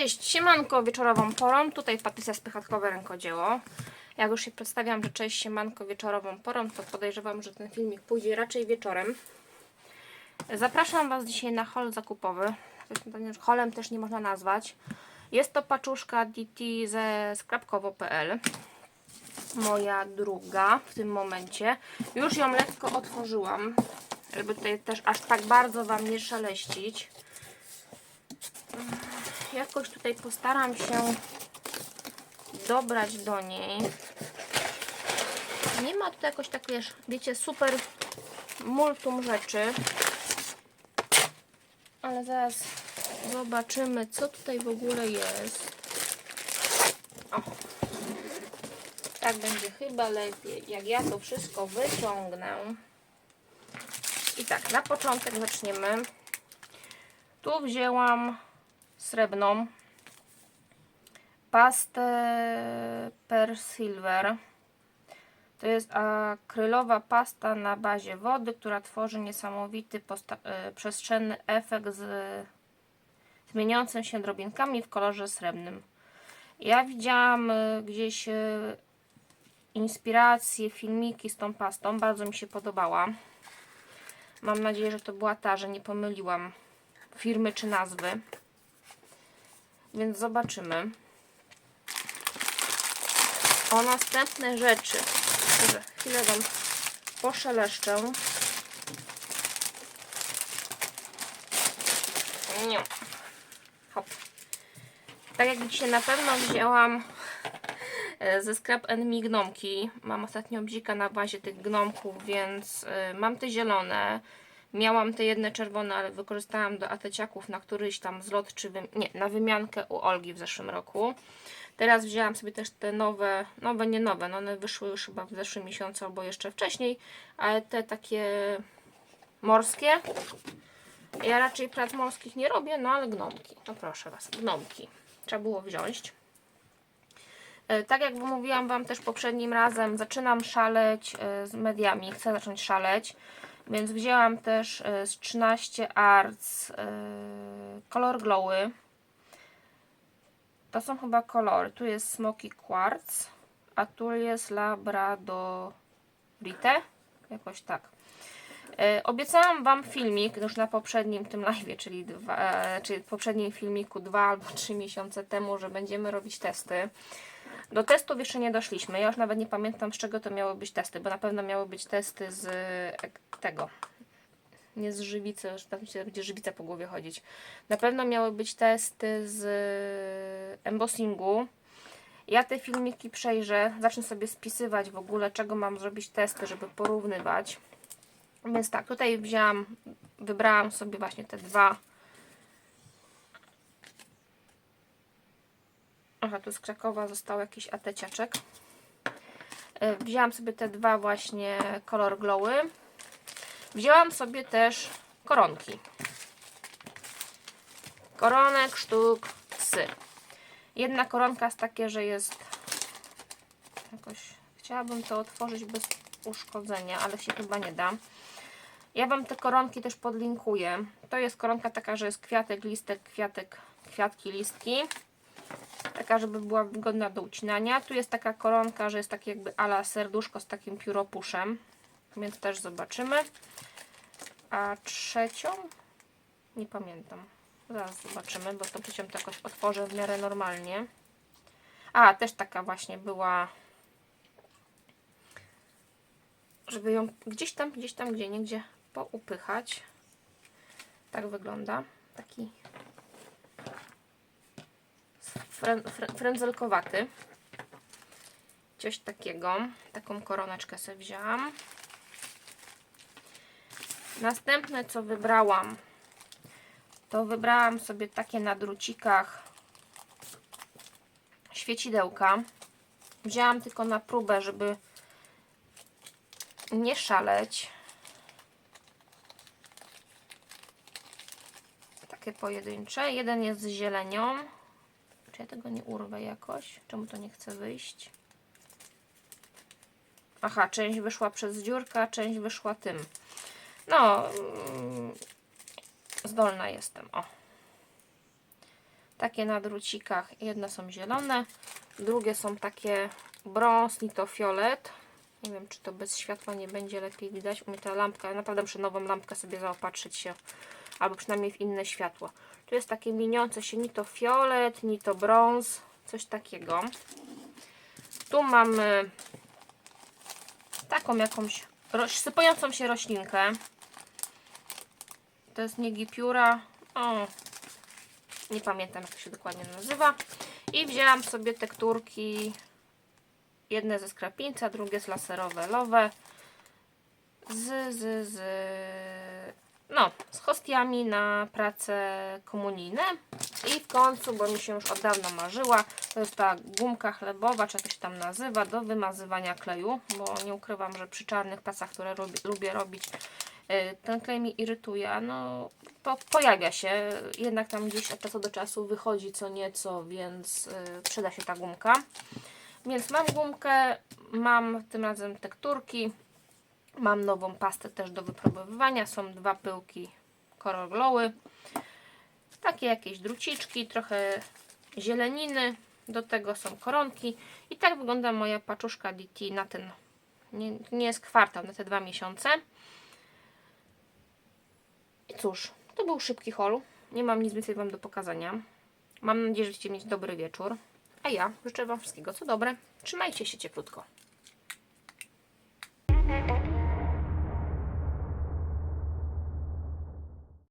Cześć, siemanko wieczorową porą. Tutaj Patrycja Spychatkowe Rękodzieło. Jak już się przedstawiam, że cześć siemanko wieczorową porą, to podejrzewam, że ten filmik pójdzie raczej wieczorem. Zapraszam Was dzisiaj na hol zakupowy. Holem też nie można nazwać. Jest to paczuszka DT ze skrapkowo.pl. Moja druga w tym momencie. Już ją lekko otworzyłam, żeby tutaj też aż tak bardzo Wam nie szaleścić jakoś tutaj postaram się dobrać do niej. Nie ma tutaj jakoś tak, wiesz, wiecie, super multum rzeczy. Ale zaraz zobaczymy, co tutaj w ogóle jest. O. Tak będzie chyba lepiej, jak ja to wszystko wyciągnę. I tak, na początek zaczniemy. Tu wzięłam srebrną pastę per silver to jest akrylowa pasta na bazie wody, która tworzy niesamowity e, przestrzenny efekt z zmieniającym się drobinkami w kolorze srebrnym. Ja widziałam e, gdzieś e, inspiracje, filmiki z tą pastą, bardzo mi się podobała. Mam nadzieję, że to była ta, że nie pomyliłam firmy czy nazwy. Więc zobaczymy. O następne rzeczy. Dobrze, chwilę Wam poszeleszczę. Nie. Hop. Tak jak dzisiaj na pewno wzięłam e, ze Scrap Me gnomki. Mam ostatnio bzika na bazie tych gnomków, więc e, mam te zielone. Miałam te jedne czerwone, ale wykorzystałam do ateciaków na któryś tam zlot, czy wy... nie, na wymiankę u Olgi w zeszłym roku. Teraz wzięłam sobie też te nowe, nowe nie nowe, no one wyszły już chyba w zeszłym miesiącu albo jeszcze wcześniej, ale te takie morskie. Ja raczej prac morskich nie robię, no ale gnomki. No proszę Was, gnomki. Trzeba było wziąć. E, tak jak mówiłam Wam też poprzednim razem, zaczynam szaleć e, z mediami, chcę zacząć szaleć. Więc wzięłam też e, z 13 Arts e, Color Glowy. To są chyba kolory. Tu jest Smoky Quartz, a tu jest Labradorite. Jakoś tak. E, obiecałam Wam filmik już na poprzednim tym live, czyli, dwa, czyli poprzednim filmiku dwa albo trzy miesiące temu, że będziemy robić testy. Do testów jeszcze nie doszliśmy. Ja już nawet nie pamiętam z czego to miały być testy, bo na pewno miały być testy z tego. Nie z żywicy, że tam się będzie żywica po głowie chodzić. Na pewno miały być testy z embossingu. Ja te filmiki przejrzę, zacznę sobie spisywać w ogóle, czego mam zrobić testy, żeby porównywać. Więc tak, tutaj wzięłam, wybrałam sobie właśnie te dwa Aha, tu z Krakowa został jakiś ateciaczek. E, wzięłam sobie te dwa właśnie kolor glowy. Wzięłam sobie też koronki. Koronek sztuk psy. Jedna koronka jest takie, że jest jakoś... Chciałabym to otworzyć bez uszkodzenia, ale się chyba nie da. Ja Wam te koronki też podlinkuję. To jest koronka taka, że jest kwiatek, listek, kwiatek, kwiatki, listki taka, żeby była wygodna do ucinania. Tu jest taka koronka, że jest takie jakby ala serduszko z takim pióropuszem, więc też zobaczymy. A trzecią? Nie pamiętam. Zaraz zobaczymy, bo to trzecią jakoś otworzę w miarę normalnie. A, też taka właśnie była, żeby ją gdzieś tam, gdzieś tam, gdzie niegdzie poupychać. Tak wygląda. Taki frędzelkowaty. Coś takiego. Taką koroneczkę sobie wzięłam. Następne co wybrałam, to wybrałam sobie takie na drucikach świecidełka. Wzięłam tylko na próbę, żeby nie szaleć. Takie pojedyncze. Jeden jest z zielenią. Czy ja tego nie urwę jakoś? Czemu to nie chce wyjść? Aha, część wyszła przez dziurkę, część wyszła tym. No, mm, zdolna jestem. O. Takie na drucikach. Jedne są zielone, drugie są takie brąz, ni to fiolet. Nie wiem, czy to bez światła nie będzie lepiej widać. U mnie ta lampka, ja naprawdę muszę nową lampkę sobie zaopatrzyć się, albo przynajmniej w inne światło. Tu jest takie mieniące się ni to fiolet, ni to brąz, coś takiego. Tu mamy taką jakąś roś, sypającą się roślinkę. To jest niegipiura. O, nie pamiętam jak to się dokładnie nazywa. I wzięłam sobie tekturki. Jedne ze skrapieńca, drugie z laserowe lowe. Z, z, z, no, z hostiami na prace komunijne. I w końcu, bo mi się już od dawna marzyła, to jest ta gumka chlebowa, czy jak się tam nazywa, do wymazywania kleju, bo nie ukrywam, że przy czarnych pasach, które lubię, robić, ten klej mi irytuje, no po, pojawia się, jednak tam gdzieś od czasu do czasu wychodzi co nieco, więc y, przyda się ta gumka. Więc mam gumkę, mam tym razem tekturki, mam nową pastę też do wypróbowywania, są dwa pyłki Coral Glowy, takie jakieś druciczki, trochę zieleniny, do tego są koronki i tak wygląda moja paczuszka DT na ten, nie, nie jest kwartał, na te dwa miesiące. Cóż, to był szybki haul, nie mam nic więcej Wam do pokazania. Mam nadzieję, że będziecie mieć dobry wieczór, a ja życzę Wam wszystkiego co dobre. Trzymajcie się cieplutko.